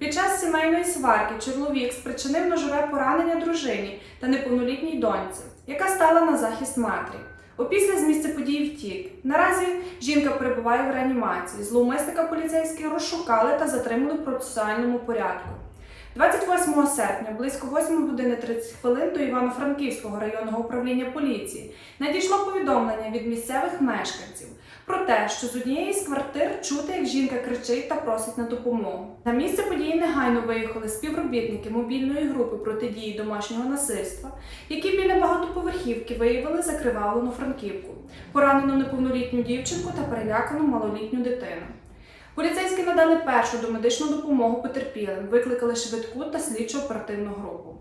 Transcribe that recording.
Під час сімейної сварки чоловік спричинив ножове поранення дружині та неповнолітній доньці, яка стала на захист матері. Опісля з місця події втік. Наразі жінка перебуває в реанімації. Зловмисника поліцейські розшукали та затримали в процесуальному порядку. 28 серпня, близько 8 години 30 хвилин до Івано-Франківського районного управління поліції надійшло повідомлення від місцевих мешканців про те, що з однієї з квартир чути, як жінка кричить та просить на допомогу. На місце події негайно виїхали співробітники мобільної групи протидії домашнього насильства, які біля багатоповерхівки виявили закривавлену франківку, поранену неповнолітню дівчинку та перелякану малолітню дитину. Поліцейські надали першу домедичну допомогу потерпілим, викликали швидку та слідчо оперативну групу.